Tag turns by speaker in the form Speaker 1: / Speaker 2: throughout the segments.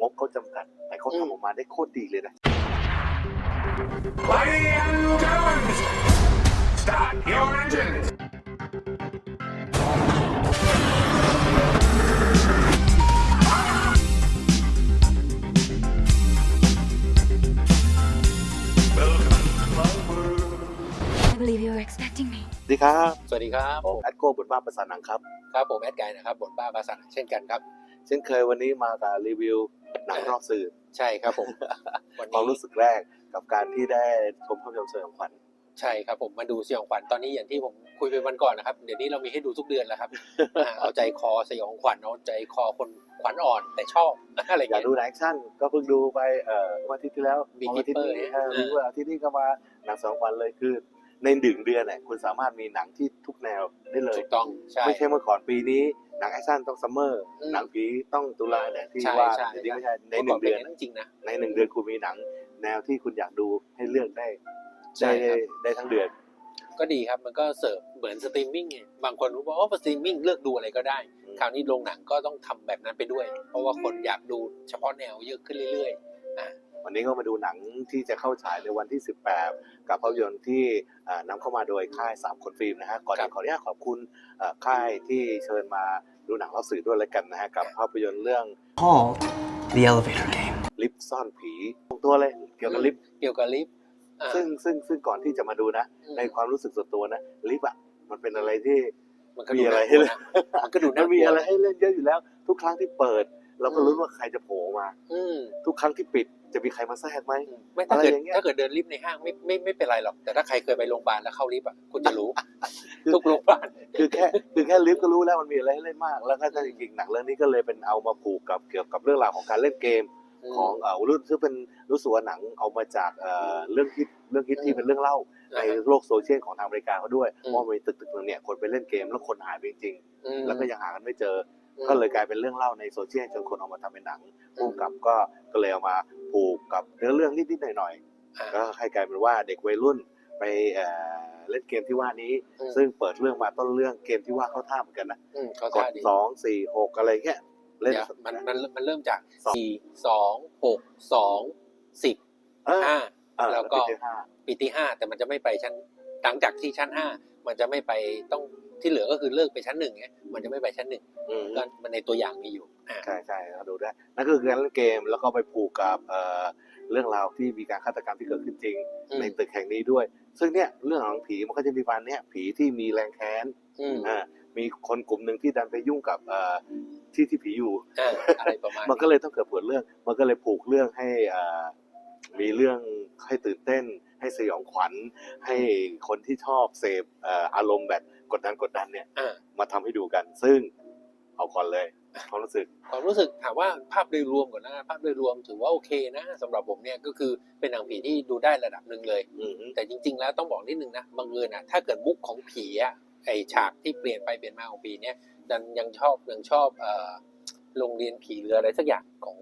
Speaker 1: งบเขาจำกัด แต่เขา
Speaker 2: อืม
Speaker 1: ทำออกมาได้โคตรดีเลยนะ
Speaker 3: Ladies and gentlemen, start your engines. Welcome to my world.
Speaker 4: I believe you were expecting me.
Speaker 1: สวัสดีครับ
Speaker 2: สวัสดีครับ
Speaker 1: ผมแอดโก้บทบ้าภาษาหนังครับ
Speaker 2: ครับผมแอดไกด์นะครับบทบ้าภาษาเช่นกันครับ
Speaker 1: เช่นเคยวันนี้มากับรีวิว หนังรอบสื่อ
Speaker 2: ใช่ครับผมวัน
Speaker 1: ความ
Speaker 2: นี้
Speaker 1: รู้สึกแรกกับการที่ได้ชมภาพยนตร์สยองขวัญ
Speaker 2: ใช่ครับผมมาดูสยองขวัญตอนนี้อย่างที่ผมคุยไปวันก่อนนะครับ เดี๋ยวนี้เรามีให้ดูทุกเดือนแล้วครับอ่าเอาใจคอสยองขวัญเอาใจคอคนขวัญอ่อนแต่ชอบ อะไร
Speaker 1: อยาก
Speaker 2: เงี้ย
Speaker 1: ดูหนังแอคชั่นก็เพิ่งดูไปเอ่อวันอาทิตย์ที่แล้ว
Speaker 2: Big
Speaker 1: วันอาทิตย์นี้
Speaker 2: Keeper
Speaker 1: เออ
Speaker 2: เนี่ย
Speaker 1: รู้ว่าอาทิตย์นี้ก็มาหนังสองวันเลยคือ ในหนึ่งเดือนเนี่ยคุณสามารถมีหนังที่ทุกแนวได้เลย
Speaker 2: ถูกต้องใช่
Speaker 1: ไม่ใช่เมื่อก่อนปีนี้หนังแอคชั่นต้องซัมเมอร์
Speaker 2: อืม
Speaker 1: หนังผีต้องตุลาเนี่ยที่
Speaker 2: ใช่
Speaker 1: ว่า
Speaker 2: ใช่
Speaker 1: เดี๋ยวนี้ไม่ใช่ในห
Speaker 2: เมื่อก่
Speaker 1: นึ่
Speaker 2: อน
Speaker 1: ง
Speaker 2: เป็
Speaker 1: เดือน
Speaker 2: นอย่างนั้นจริงนะ
Speaker 1: ในหนึ่งเดือนคุณมีหนัง แนวที่คุณอยากดูให้เลือกได้
Speaker 2: ใช่
Speaker 1: ได้
Speaker 2: ครับ
Speaker 1: ได้ทั้งเดือน
Speaker 2: ก็ดีครับมันก็เสิร์ฟเหมือนสตรีมมิ่งไงบางคนรู้ว่าโอ้สตรีมมิ่งเลือกดูอะไรก็ได้
Speaker 1: อืม
Speaker 2: คราวนี้โรงหนังก็ต้องทำแบบนั้นไปด้วย เพราะว่าคนอยากดูเฉพาะแนวเยอะขึ้นเรื่อยๆอ่า
Speaker 1: วันนี้ก็มาดูหนังที่จะเข้าฉายในวันที่ 18 กับภาพยนตร์ที่อ่านำเข้ามาโดยค่าย 3 คนฟิล์มนะฮะก่อน
Speaker 2: ครั
Speaker 1: อื่
Speaker 2: บ
Speaker 1: นขออนุญาตขอบคุณเอ่อค่ายที่เชิญมาดูหนังเราสื่อด้วยแล้วกันนะฮะกับภาพยนตร์เรื่อง
Speaker 5: called the elevator game.
Speaker 1: ลิฟต์ซ่อนผีตรงตัวเลยเกี่ยวกับลิฟต์
Speaker 2: เกี่ยวกับลิฟต์อ่า
Speaker 1: ซึ่งซึ่งซึ่งก่อนที่จะมาดูนะ
Speaker 2: อืม
Speaker 1: ในความรู้สึกส่วนตัวนะลิฟต์อะมันเป็นอะไรที่
Speaker 2: มันก็
Speaker 1: มี
Speaker 2: ดู
Speaker 1: อะไร
Speaker 2: น่าก
Speaker 1: ให้
Speaker 2: ลัว
Speaker 1: เล่น
Speaker 2: นะมันก็ดู
Speaker 1: มั
Speaker 2: น่านกลัว
Speaker 1: มีอะไรให้เล่นเยอะอยู่แล้ว ทุกครั้งที่เปิด เราก็
Speaker 2: อืม
Speaker 1: รู้นว่าใครจะโผล่มา
Speaker 2: อืม
Speaker 1: ทุกครั้งที่ปิดจะมีใครมาแทรกไหม
Speaker 2: ไม่ถ้าเกิด
Speaker 1: อะไรอย่างเงี้ย
Speaker 2: ถ้าเกิดเดินลิฟต์ในห้างไม่ไม่ไม่เป็นไรหรอก แต่ถ้าใครเคยไปโรงพยาบาลแล้วเข้าลิฟต์อะคุณจะรู้ ทุกโรงพยาบาล
Speaker 1: คือแค่คือแค่ลิฟต์ก็รู้แล้วมันมีอะไรให้เล่นมาก แล้วก็จริงๆหนังเรื่องนี้ก็เลยเป็นเอามาผูกกับเกี่ยวกับเรื่องราวของการเล่นเกมของเอ่อรุ่นซึ่งเป็นรู้สึกว่าหนังเอามาจากเอ่อเรื่องฮิตเรื่องฮิตที่เป็นเรื่องเล่าในโลกโซเชียลของทางอเมริกาเขาด้วย
Speaker 2: อืม
Speaker 1: ว่ามีตึกตึกหนึงเนี่ยคนไปเล่นเกมแล้วคนหายไปจริง
Speaker 2: อืม
Speaker 1: ๆแล้วก็ยังหากันไม่เจอ
Speaker 2: อืม
Speaker 1: ก็เลยกลายเป็นเรื่องเล่าในโซเชียลจนคนเอามาทำเป็นหนังพุ่มกับก็ก็เลยเอามาผูกกับเนื้อเรื่องนิดๆหน่อย
Speaker 2: อ่า
Speaker 1: ๆก็ให้กลายเป็นว่าเด็กวัยรุ่นไปเอ่อเล่นเกมที่ว่านี้
Speaker 2: อืม
Speaker 1: ซึ่งเปิดเรื่องมาต้นเรื่องเกมที่ว่าเข้าท่าเหมือนกันนะ
Speaker 2: อืมเขา
Speaker 1: ก
Speaker 2: ท่า
Speaker 1: ด
Speaker 2: ดี
Speaker 1: สองสี่หกอะไรเงี้ยเล่น
Speaker 2: เดี๋ยวมันมันมันเริ่มจาก
Speaker 1: สอง
Speaker 2: สี่สองหกสองสิบ
Speaker 1: เออ
Speaker 2: ห้า
Speaker 1: เออ
Speaker 2: แล้วก็
Speaker 1: ปีที่ห้า
Speaker 2: ปีที่ห้าแต่มันจะไม่ไปชั้นหลังจากที่ชั้นห้ามันจะไม่ไปต้อง ที่เหลือก็คือเลิกไปชั้นหนึ่งไงมันจะไม่ไปชั้นหนึ่ง
Speaker 1: อืม
Speaker 2: ก็มันในตัวอย่างมีอยู่อ่า
Speaker 1: ใช่ใช่เราดูได้นั่นก็คือการเล่นเกมแล้วก็ไปผูกกับเอ่อเรื่องราวที่มีการฆาตกรรมที่เกิดขึ้นจริง
Speaker 2: อืม
Speaker 1: ในตึกแห่งนี้ด้วย ซึ่งเนี่ยเรื่องของผีมันก็จะมีประมาณเนี้ยผีที่มีแรงแค้น
Speaker 2: อืม
Speaker 1: อ่ามีคนกลุ่มหนึ่งที่ดันไปยุ่งกับเอ่อที่ที่ผีอยู่
Speaker 2: อ่าอะไรประมาณ
Speaker 1: มันก็เลยต้องเกิดผลเรื่อง มันก็เลยผูกเรื่องให้เอ่อ มีเรื่องให้ตื่นเต้น ให้สยองขวัญ ให้คนที่ชอบเสพเอ่ออารมณ์แบบกดดันกดดันเนี่ย
Speaker 2: อ่า
Speaker 1: มาทำให้ดูกัน ซึ่งเอาก่อนเลยความรู้สึก
Speaker 2: ความรู้สึกถามว่าภาพโดยรวมก่อนนะภาพโดยรวมถือว่าโอเคนะสำหรับผมเนี่ยก็คือเป็นหนังผีที่ดูได้ระดับหนึ่งเลย
Speaker 1: อืม
Speaker 2: แต่จริง ๆ แล้วต้องบอกนิดนึงนะบังเอิญอะถ้าเกิดมุกของผีอะไอฉากที่เปลี่ยนไปเปลี่ยนมาของผีเนี่ยดันยังชอบยังชอบเอ่อโรงเรียนผีหรืออะไรสักอย่างของ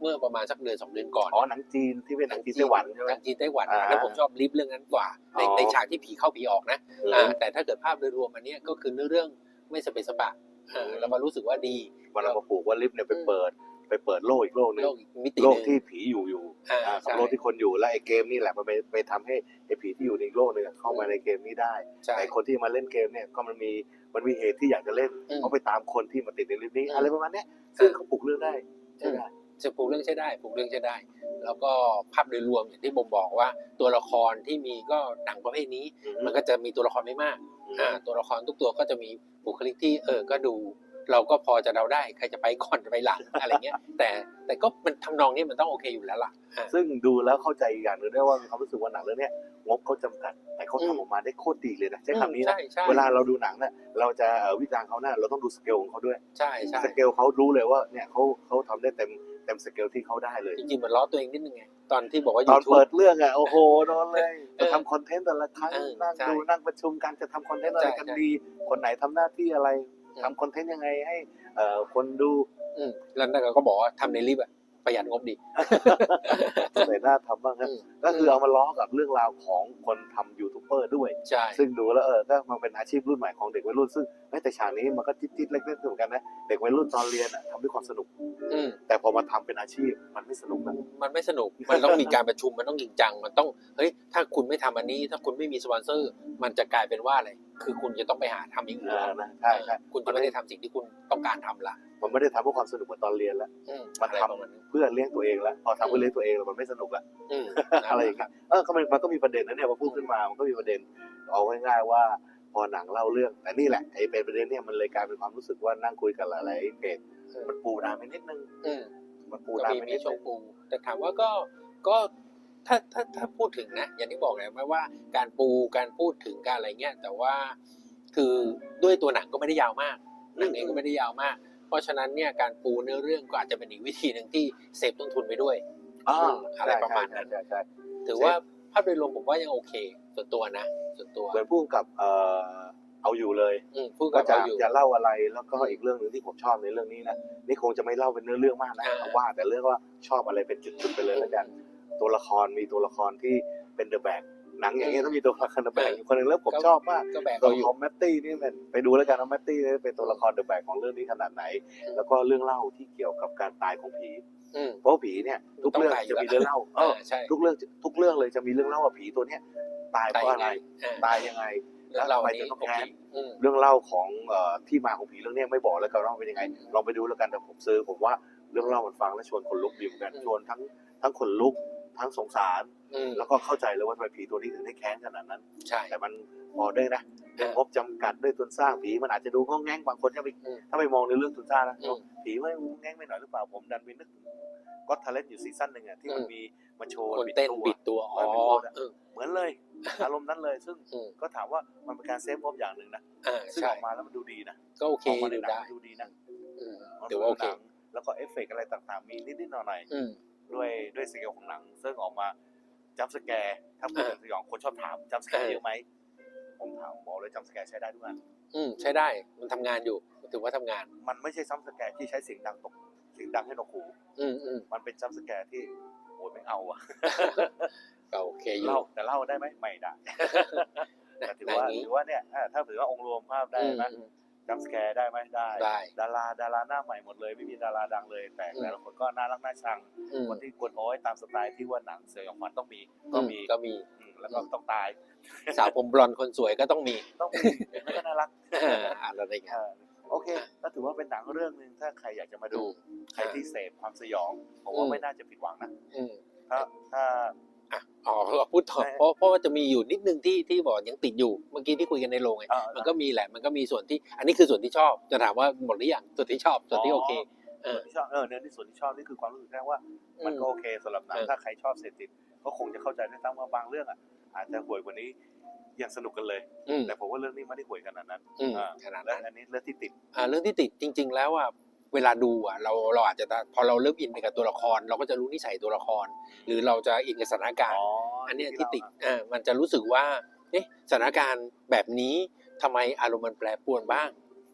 Speaker 2: เมื่อประมาณสักเดือนสองเดือนก่อน
Speaker 1: อ๋อหนังจีนที่เป็นหนังจีนไต้หวันใช่ไหม
Speaker 2: หนังจีนไต้หวัน
Speaker 1: อ่า
Speaker 2: แล้วผมชอบลิฟต์เรื่องนั้นกว่า ใน
Speaker 1: อ๋อ
Speaker 2: ในฉากที่ผีเข้าผีออกนะ
Speaker 1: อืม
Speaker 2: อ่าแต่ถ้าเกิดภาพโดยรวมอันเนี้ยก็คือเนื้อเรื่องไม่สเปซสปะเออแล้วก็รู้สึกว่าดี
Speaker 1: มันเอามาผูกว่าลิฟต์เนี่ยไปเปิดไปเปิดโลกอีกโลกหนึง
Speaker 2: โลกอีกมิติ
Speaker 1: โล
Speaker 2: ห
Speaker 1: ก
Speaker 2: นึ่ง
Speaker 1: ที่ผีอยู่อยู่
Speaker 2: อ่า
Speaker 1: อ่ากับ
Speaker 2: ใช่
Speaker 1: โลกที่คนอยู่และไอ้เกมนี่แหละมันไปไปทำให้ไอ้ผีที่อยู่ในอีกโลกหนึงเข้ามาในเกมนี้ได้
Speaker 2: ใช่
Speaker 1: แต่คนที่มาเล่นเกมเนี่ยก็มันมีมันมีเหตุที่อยากจะเล่น
Speaker 2: อืม
Speaker 1: เขาไปตามคนที่มาติดในลิฟต์นี้
Speaker 2: อืม
Speaker 1: อะไรประมาณเนี้ยซึ่งเขาผูกเรื่องได้ใช่ไหม
Speaker 2: จะปลูกเรื่องใช้ได้ปลูกเรื่องใช้ได้ แล้วก็ภาพโดยรวมอย่างที่ผมบอกว่า ตัวละครที่มีก็หนังประเภทนี้ มันก็จะมีตัวละครไม่มากอ่าตัวละครทุกตัวก็จะมีบุคลิกที่เออก็ดู เราก็พอจะเดาได้ใครจะไปก่อนจะไปหลังอะไรเงี้ย แต่แต่ก็มันทำนองนี้มันต้องโอเคอยู่แล้วล่ะอ่า
Speaker 1: ซึ่งดูแล้วเข้าใจอีกอย่างหนึงได้ว่ามีความรู้สึกว่าหนังเรื่องเนี้ยงบเขาจำกัด แต่เขา
Speaker 2: อืม
Speaker 1: ทำออกมาได้โคตรดีเลยนะใช้คำนี้นะ
Speaker 2: ใช่ใช่
Speaker 1: เวลาเราดูหนังเนี่ยเราจะเอ่อวิจารณ์เขาเนี่ยเราต้องดูสเกลของเขาด้วย
Speaker 2: ใช่ใช่
Speaker 1: สเกลเขารู้เลยว่าเนี่ยเขาเขาทำได้เต็มเต็มสเกลที่เขาได้เลย
Speaker 2: จริงๆเหมือนล้อตัวเองนิดนึงไง ตอนที่บอกว่า
Speaker 1: ตอน
Speaker 2: YouTube
Speaker 1: เปิดเรื่องอะโอ้โหโดนเลย
Speaker 2: เอ
Speaker 1: จะ
Speaker 2: อ
Speaker 1: ทำคอนเทนต์แต่ละครั้ง
Speaker 2: เออ
Speaker 1: นั่ง
Speaker 2: ใช่
Speaker 1: ดูนั่งประชุมกันจะทำคอนเทนต์อะไร
Speaker 2: ใช่
Speaker 1: กัน
Speaker 2: ใช่
Speaker 1: ดี คนไหนทำหน้าที่อะไร
Speaker 2: อืม
Speaker 1: ทำคอนเทนต์ยังไงให้เอ่อคนดู
Speaker 2: อืมแล้วนั่นก็บอกว่าทำในลิฟต์อะ ประหยัดงบดี
Speaker 1: แต่น่าทำบ้างครับ
Speaker 2: อืม
Speaker 1: ก็คือเอามาล้อกับเรื่องราวของคนทำยูทูบเบอร์ด้วย
Speaker 2: ใช่
Speaker 1: ซึ่งดูแล้วเออก็มันเป็นอาชีพรุ่นใหม่ของเด็กวัยรุ่นซึ่งแม้แต่ฉากนี้มันก็จิ๊ดๆเล็กๆเหมือนกันนะเด็กวัยรุ่นตอนเรียนอะทำด้วยความสนุก
Speaker 2: อืม
Speaker 1: แต่พอมาทำเป็นอาชีพมันไม่สนุกนะ
Speaker 2: มันไม่สนุกมันต้องมีการประชุมมันต้องจริงจัง มันต้องเฮ้ยถ้าคุณไม่ทำอันนี้ ถ้าคุณไม่มีสปอนเซอร์ มันจะกลายเป็นว่าอะไร คือคุณจะต้องไปหาทำอย่างอื่น
Speaker 1: อ่า
Speaker 2: แล้ว
Speaker 1: นะใช่ใช่
Speaker 2: คุณจะไม่ได้ทำสิ่งที่คุณต้องการทำละ
Speaker 1: มันไม่ได้ทำเพื่อความสนุกเหมือนตอนเรียนแล้ว
Speaker 2: อืม
Speaker 1: มัน
Speaker 2: อะไร
Speaker 1: ทำ
Speaker 2: ประมาณนี้
Speaker 1: เพื่อเลี้ยงตัวเองแล้วพอทำเพื่อเลี้ยงตัวเองแล้วมันไม่สนุกละ
Speaker 2: อืม
Speaker 1: อะไรอย่างเงี้ยเออก็มันมันก็มีประเด็นนะเนี่ยพอพูดขึ้นมา มันก็มีประเด็น เอาง่ายๆว่า พอหนังเล่าเรื่อง แต่นี่แหละไอ้เป็นประเด็นเนี่ยมันเลยกลายเป็นความรู้สึกว่านั่งคุยกันหลายๆเพจมันปูนานไปนิดนึง
Speaker 2: อืม
Speaker 1: มันปู
Speaker 2: ก็
Speaker 1: นาน
Speaker 2: มี
Speaker 1: ไป
Speaker 2: มี
Speaker 1: นิด
Speaker 2: ช่
Speaker 1: นึ
Speaker 2: วง
Speaker 1: ง
Speaker 2: ปูแต่ถามว่าก็ก็ ถ้าถ้าถ้าพูดถึงนะ อย่างที่บอกเลยไม่ว่าการปูการพูดถึงการอะไรเงี้ย แต่ว่าคือด้วยตัวหนังก็ไม่ได้ยาวมากหนังเองก็ไม่ได้ยาวมาก เพราะฉะนั้นเนี่ยการปูเนื้อเรื่องก็อาจจะเป็นอีกวิธีหนึ่งที่เซฟต้นทุนไปด้วย
Speaker 1: อ่า
Speaker 2: อะไรประมาณนั้น
Speaker 1: ใช่ใช่ใช่
Speaker 2: ถือว่าภาพโดยรวมผมว่ายังโอเค ส่วนตัวนะ ส่วนตัว
Speaker 1: เหมือนพูดกับเอ่อเอาอยู่เลย
Speaker 2: อืมพูด
Speaker 1: ก็
Speaker 2: กับ
Speaker 1: จะ
Speaker 2: เราอยู่
Speaker 1: จะเล่าอะไรแล้วก็อีกเรื่องหนึ่งที่ผมชอบในเรื่องนี้นะนี่คงจะไม่เล่าเป็นเนื้อเรื่องมากนะ
Speaker 2: อ่า
Speaker 1: เอาว่าแต่เรื่องว่าชอบอะไรเป็นจุดๆไปเลยแล้วกัน ตัวละครมีตัวละครที่เป็นเดอะแบกหนังอย่างเงี้ยต้องมีตัวละครเดอะแบกอยู่คนหนึ่งแล้วผมชอบมาก
Speaker 2: ก็แบก
Speaker 1: ตัว
Speaker 2: เราอยู่
Speaker 1: ของแมตตี้นี่มันไปดูแล้วกันว่าแมตตี้นี่เป็นตัวละครเดอะแบกของเรื่องนี้ขนาดไหน แล้วก็เรื่องเล่าที่เกี่ยวกับการตายของผี
Speaker 2: อืม
Speaker 1: เพราะผีเนี่ยทุกเรื่อง
Speaker 2: ต้องตายอยู่
Speaker 1: จะมี
Speaker 2: แล้ว
Speaker 1: เรื่องเล่าเออ
Speaker 2: ใช่
Speaker 1: ทุกเรื่องทุกเรื่องเลยจะมีเรื่องเล่าว่าผีตัวเนี้ยตายเพ
Speaker 2: ตาย
Speaker 1: ราะ
Speaker 2: ยั
Speaker 1: อะ
Speaker 2: ง
Speaker 1: ไร
Speaker 2: ไงอ่า
Speaker 1: ตายยังไง
Speaker 2: แล้วเราอันนี้
Speaker 1: แล้วทำไมถึงต้อง
Speaker 2: โอ
Speaker 1: แค้
Speaker 2: เคนอืม
Speaker 1: เรื่องเล่าของเอ่อที่มาของผีเรื่องเนี้ยไม่บอกแล้วกันว่าเป็นยังไงลองไปดูแล้วกันแต่ผมซื้อผมว่าเรื่องเล่ามันฟังแล้วชวนคนลุกดีเหมือนกัน
Speaker 2: อืม
Speaker 1: ชวนทั้งทั้งคนลุก ทั้งสงสาร
Speaker 2: อืม
Speaker 1: แล้วก็เข้าใจเลยว่าทำไมผีตัวนี้ถึงได้แค้นขนาดนั้น
Speaker 2: ใช่
Speaker 1: แต่มันพอด้วยนะด้วยงบจำกัดด้วยทุนสร้างผีมันอาจจะดูงงแงงบางคนถ้าไป
Speaker 2: อืม
Speaker 1: ถ้าไปมองในเรื่องทุนสร้างนะ
Speaker 2: อืม
Speaker 1: ผีไม่งงแงงไม่หน่อยหรือเปล่าผมดันไปนึกก็ทาเลนอยู่ซีซั่นหนึ่งอะที่มัน
Speaker 2: อืม
Speaker 1: มีมาโชว์
Speaker 2: คนเต้น
Speaker 1: ตัว
Speaker 2: บิดตัวอ๋อ
Speaker 1: เออ
Speaker 2: เออ
Speaker 1: เหมือนเลย อารมณ์นั้นเลยซึ่ง
Speaker 2: อืม
Speaker 1: ก็ถามว่ามันเป็นการเซฟงบอย่างหนึ่งนะ
Speaker 2: อ่า
Speaker 1: ซึ่ง
Speaker 2: ใช่
Speaker 1: ออกมาแล้วมันดูดีนะ
Speaker 2: ก็โอเค
Speaker 1: ออกมาใน
Speaker 2: ดู
Speaker 1: หนัง
Speaker 2: ได้
Speaker 1: มันดูดีนะ
Speaker 2: อืม
Speaker 1: มัน
Speaker 2: ถือว่าโอเค
Speaker 1: หนังแล้วก็เอฟเฟกต์อะไรต่างๆ มีนิดๆหน่อย
Speaker 2: อืม
Speaker 1: ๆ ด้วยด้วยสเกลของหนัง ซึ่งออกมาจัมสแกร์ถ้าพูดถึงสยองคนชอบถามจัมสแกร์
Speaker 2: เออ
Speaker 1: เยอะไหมผมถามบอกเลยจัมสแกร์ใช้ได้ทุกอัน
Speaker 2: อืมใช้ได้มันทำงานอยู่ถือว่าทำงาน
Speaker 1: มันไม่ใช่จัมสแกร์ที่ใช้เสียงดังตกเสียงดังให้นกหู
Speaker 2: อืมอืม
Speaker 1: มันเป็นจัมสแกร์ที่โอ้ยไม่เอาอะ
Speaker 2: ก็โอเคอยู่
Speaker 1: เล่าแต่เล่าได้ไหมไม่ได้แต่ถือว่า
Speaker 2: หนังนี้
Speaker 1: ถือว่าเนี่ยอ่าถ้าถือว่าองค์รวมภาพได้
Speaker 2: อืม
Speaker 1: ไหม
Speaker 2: อืม
Speaker 1: จัมสแกร์ได้ไหมได้
Speaker 2: ได้
Speaker 1: ดาราดาราหน้าใหม่หมดเลยไม่มีดาราดังเลย แต่
Speaker 2: อืม
Speaker 1: แต่ละคนก็น่ารักน่าชัง
Speaker 2: อืม
Speaker 1: คนที่กวนโอ้ยตามสไตล์ที่ว่าหนังเสือหยองขวัญต้องมีก็มี
Speaker 2: ก็มี
Speaker 1: อืมแล้วก็ต้องตาย
Speaker 2: สาวผมบลอนด์คนสวยก็ต้องมี
Speaker 1: ต้องมีแล้วก็น่ารัก
Speaker 2: อ่าอะไรอย่างเงี้
Speaker 1: เอยอโอเคก็ถือว่าเป็นหนังเรื่องหนึ่งถ้าใครอยากจะมาดู ใครที่เสพความสยอง ผมว่า
Speaker 2: อืม
Speaker 1: ไม่น่าจะผิดหวังนะ
Speaker 2: อืม
Speaker 1: ถ้าถ้า
Speaker 2: อะอ๋อ พูดต่อ
Speaker 1: ใช่
Speaker 2: เพราะเพราะว่าจะมีอยู่นิดนึงที่ที่บอกยังติดอยู่เมื่อกี้ที่คุยกันในโรงไง
Speaker 1: เอ่อ
Speaker 2: มันก็มีแหละมันก็มีส่วนที่ อันนี้คือส่วนที่ชอบจะถามว่าหมดหรือยังส่วนที่ชอบส่วนที่โอเคเอ
Speaker 1: ส่ว
Speaker 2: อน
Speaker 1: ที่ชอบเออเนื้อที่ส่วนที่ชอบนี่คือความรู้สึกแรกว่า มันก็โอเคสำหรับหนัง
Speaker 2: เออ
Speaker 1: ถ้าใครชอบเสพติดก็คงจะเข้าใจได้ตั้งว่าบางเรื่องอะอาจจะห่วยกว่านี้ยังสนุกกันเลย
Speaker 2: อืม
Speaker 1: แต่ผมว่าเรื่องนี้ไม่ได้ห่วยขนาดนั้น
Speaker 2: อืม
Speaker 1: อ่า
Speaker 2: ขนาด
Speaker 1: และ
Speaker 2: นั้น
Speaker 1: อันนี้เรื่องที่ติด
Speaker 2: อ่าเรื่องที่ติดจริง ๆ แล้วอะ เวลาดูอะเราเราอาจจะพอเราเริ่มอินไปกับตัวละคร เราก็จะรู้นิสัยตัวละคร หรือเราจะอินกับสถานการณ์อันเนี้ยที่ติดอ่ามันจะรู้สึกว่าเอ๊ะสถานการณ์แบบนี้ทำไมอารมณ์มันแปรปรวนบ้าง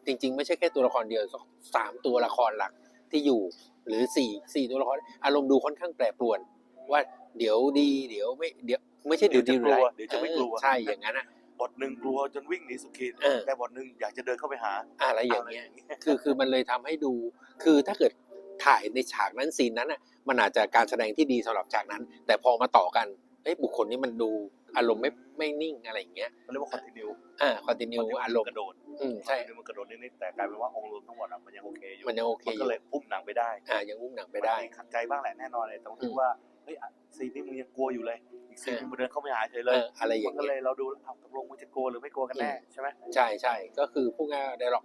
Speaker 2: จริง ๆ ไม่ใช่แค่ตัวละครเดียวสักสามตัวละครหลักที่อยู่ หรือสี่สี่ตัวละครอารมณ์ดูค่อนข้างแปรปรวน ว่าเดี๋ยวดี เดี๋ยวไม่เดี๋ยวไม่ใช่เดี๋ยวดี
Speaker 1: เดี๋ยวจะกลัวเดี๋ยวจะไม่กลัว
Speaker 2: ใช่อย่างนั้นอะ
Speaker 1: บทหนึ่งกลัวจนวิ่งหนีสุดขีด
Speaker 2: เออ
Speaker 1: แต่บทหนึ่งอยากจะเดินเข้าไปหา
Speaker 2: อะไรอย่างเงี้ยะ
Speaker 1: ไร
Speaker 2: คือคือมันเลยทำให้ดู คือถ้าเกิดถ่ายในฉากนั้นซีนนั้นอะ มันอาจจะการแสดงที่ดีสำหรับฉากนั้น แต่พอมาต่อกันเอ้ยบุคคลนี้มันดูอารมณ์ไม่ไม่นิ่งอะไรอย่างเงี้ย
Speaker 1: เขาเรียกว่าคอนติเนีย
Speaker 2: อ่าคอนติเนียอารมณ์
Speaker 1: กระโดด
Speaker 2: อืมใช่
Speaker 1: คอนติเนียมันกระโดดนิดๆแต่กลายเป็นว่าองค์รวมทั้งหมดอะมันยังโอเคอยู่
Speaker 2: มันยังโอเค
Speaker 1: มัน
Speaker 2: อ
Speaker 1: ก็
Speaker 2: ยู่
Speaker 1: เลยอุ้มหนังไปได้
Speaker 2: อ่ายังอุ้มหนังไปได้
Speaker 1: มันมีขัดใจบ้างแหละแน่นอนเลยตรง
Speaker 2: อื
Speaker 1: ที่
Speaker 2: ม
Speaker 1: ว่า เฮ้ยอะซีนนี้มึงยังกลัวอยู่เลย อีกซีน
Speaker 2: เออ
Speaker 1: นึงมึงเดินเข้าไปหาเฉย
Speaker 2: เอ
Speaker 1: เลย
Speaker 2: ออะไรอ
Speaker 1: มั
Speaker 2: ย่านง
Speaker 1: ก็
Speaker 2: เงี้
Speaker 1: เลยยเราดูแล้วเอ้าตกลงมึงจะกลัวหรือไม่กลัวกันแน่ใช่ไหม
Speaker 2: ใช่ใช่ก็คือพูดง่ายๆได้หรอก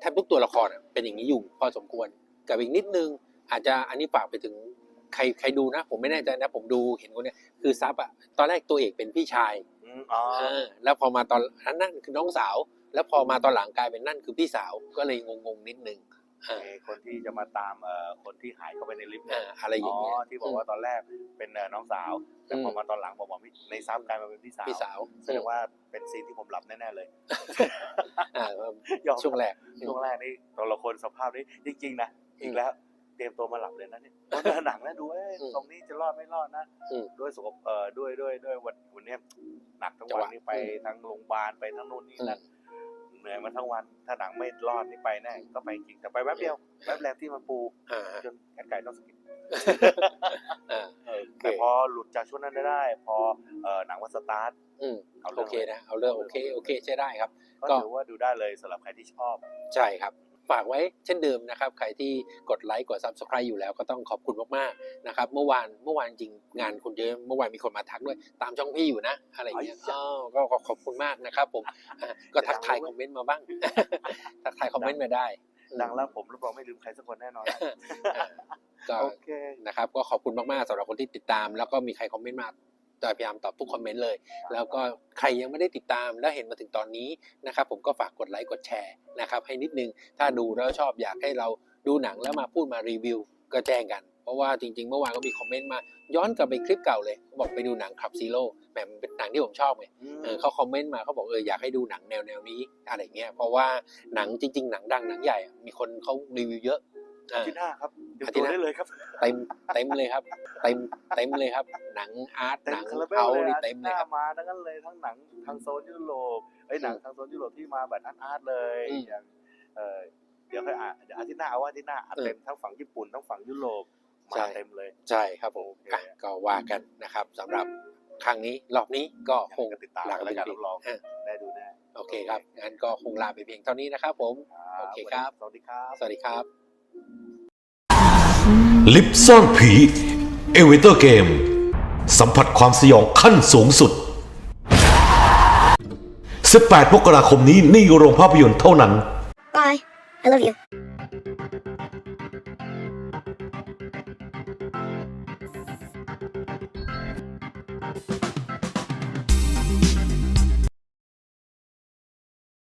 Speaker 2: แทบทุกตัวละครอะเป็นอย่างนี้อยู่พอสมควรกับอีกนิดนึง อาจจะอันนี้ฝากไปถึงใครใครดูนะ ผมไม่แน่ใจนะ ผมดูเห็นคนเนี้ยคือซับอะตอนแรกตัวเอกเป็นพี่ชาย
Speaker 1: อืมอ๋อ
Speaker 2: เออแล้วพอมาตอนนั้นนั่นคือน้องสาว แล้วพอมาตอนหลังกลายเป็นนั่นคือพี่สาวก็เลยงงๆนิดนึงเออ
Speaker 1: ไอ้ คนที่จะมาตามเอ่อคนที่หายเข้าไปในลิฟต์
Speaker 2: เอ
Speaker 1: เนี่ย
Speaker 2: ออะไรอย่างเงี้ย
Speaker 1: ที่บอกว่าตอนแรกเป็นเอ่อน้องสาวแต่พอ
Speaker 2: อืม
Speaker 1: มาตอนหลังบอกว่าในซ้ำกลายมาเป็นพี่สาว
Speaker 2: พี่สาว
Speaker 1: แสดงว่าเป็นซีนที่ผมหลับแน่ๆเลย
Speaker 2: อ่าย
Speaker 1: อม
Speaker 2: ช่วงแรก
Speaker 1: ช่วงแรกนี่ตัวละครสภาพนี้จริงๆนะอีกแล้วเตรียมตัวมาหลับเลยนะเนี่ยเพราะเนื้อหนังนะดูเอ้ย
Speaker 2: อืม
Speaker 1: ตรงนี้จะรอดไม่รอดนะ
Speaker 2: อืม
Speaker 1: ด้วยสุขภเอ่อด้วยด้วยด้วยวันวันเนี้ยหนักทั้ง
Speaker 2: จัง
Speaker 1: วั
Speaker 2: ห
Speaker 1: น
Speaker 2: วะ
Speaker 1: นี่ไป
Speaker 2: อืม
Speaker 1: ทั้งโรงพยาบาลไปทั้งนู่นนี่
Speaker 2: อืม
Speaker 1: นั่น เหนื่อยมาทั้งวัน ถ้าหนังไม่รอดนี่ไปแน่ก็ไปจริงแต่ไปแป๊บเดียวแป๊บแรกที่มันปู
Speaker 2: อ่า
Speaker 1: จนแอนไก่ต้องสกิน
Speaker 2: อ่า
Speaker 1: เออแต่พอหลุดจากช่วงนั้นได้ พอเอ่อหนังวันสตาร์ท
Speaker 2: อืม
Speaker 1: เอาเรื่
Speaker 2: โอ
Speaker 1: อง
Speaker 2: เคนะเอาเรื่องโอเคโอเคใช้ได้ครับก็
Speaker 1: ก็ถือว่าดูได้เลยสำหรับใครที่ชอบ
Speaker 2: ใช่ครับ ฝากไว้เช่นเดิมนะครับ ใครที่กดไลค์กด subscribe อยู่แล้วก็ต้องขอบคุณมากๆนะครับ เมื่อวานเมื่อวานจริงงานคนเยอะเมื่อวานมีคนมาทักด้วย ตามช่องพี่อยู่นะ อะไรอย่างเงี้ย
Speaker 1: อ๋อจ้ะ
Speaker 2: อ้าวก็ขอบคุณมากนะครับ ผมอะก็ทักทายคอมเมนต์มาบ้าง ทักทายคอมเมนต์มาได้
Speaker 1: ดังแล้วผมรับรองไม่ลืมใครสักคนแน่นอน
Speaker 2: อะก็
Speaker 1: โอเค
Speaker 2: นะครับก็ขอบคุณมาก ๆสำหรับคนที่ติดตาม แล้วก็มีใครคอมเมนต์มา จะพยายามตอบทุกคอมเมนต์เลย แล้วก็ใครยังไม่ได้ติดตามแล้วเห็นมาถึงตอนนี้นะครับผมก็ฝากกดไลค์กดแชร์นะครับให้นิดนึง ถ้าดูแล้วชอบอยากให้เราดูหนังแล้วมาพูดมารีวิวก็แจ้งกัน เพราะว่าจริงๆ เมื่อวานก็มีคอมเมนต์มา ย้อนกลับไปคลิปเก่าเลยเขาบอกไปดูหนังขับซีโร่แหมมันเป็นหนังที่ผมชอบไงเขาคอมเมนต์มาเขาบอกเอออยากให้ดูหนังแนวแนวนี้อะไรเงี้ยเพราะว่าหนังจริง ๆ หนังดังหนังใหญ่ มีคนเขารีวิวเยอะ อ่า
Speaker 1: ที่หน้าครับเดี๋ยว
Speaker 2: อาทิ
Speaker 1: ตั
Speaker 2: ตย์หน้า
Speaker 1: วได้เลยครับ
Speaker 2: เต็มเต็มเลยครับ เต็มเต็มเลยครับ หนังอาร์ต
Speaker 1: เต็
Speaker 2: ห
Speaker 1: ม
Speaker 2: นัง
Speaker 1: คาราเบล
Speaker 2: เอา
Speaker 1: เลย
Speaker 2: นี่
Speaker 1: อะ
Speaker 2: เต็ม
Speaker 1: ห
Speaker 2: เลย
Speaker 1: น้า
Speaker 2: ครับ
Speaker 1: มาทั้งนั้นเลยทั้งหนังทางโซนยุโรปไอ้ยหนังทางโซนยุโรปที่มาแบบอาร์ตๆเลย
Speaker 2: อืม
Speaker 1: อย่างเออเดี๋ยวค่อยอะเดี๋ยวอาทิตย์หน้าเอาว่าอาทิตย์หน้าอัด
Speaker 2: อืม
Speaker 1: เต็มทั้งฝั่งญี่ปุ่นทั้งฝั่งยุโรป
Speaker 2: ใช่
Speaker 1: มาเต็มเลย
Speaker 2: ใช่ครับผม
Speaker 1: โอเค
Speaker 2: อะก็ว่ากันนะครับสำหรับครั้งนี้รอบนี้ก็คง
Speaker 1: อยากจะติดตาม
Speaker 2: ลากัน
Speaker 1: แล้ว
Speaker 2: ไป
Speaker 1: กัน
Speaker 2: เพีย
Speaker 1: รั
Speaker 2: ง
Speaker 1: บรอง
Speaker 2: อะ
Speaker 1: ได้ดูแน่
Speaker 2: โอเคครับงั้นก็คงลาไปเพียงเท่านี้นะครับผม โอเคครับ
Speaker 1: สวัสดีครับ
Speaker 2: สวัสดีครับ
Speaker 6: ลิปซ่อนผีเอเวเตอร์เกม สัมผัสความสยองขั้นสูงสุด 18มกราคมนี้ในโรงภาพยนตร์เท่านั้น
Speaker 7: Bye. I love you.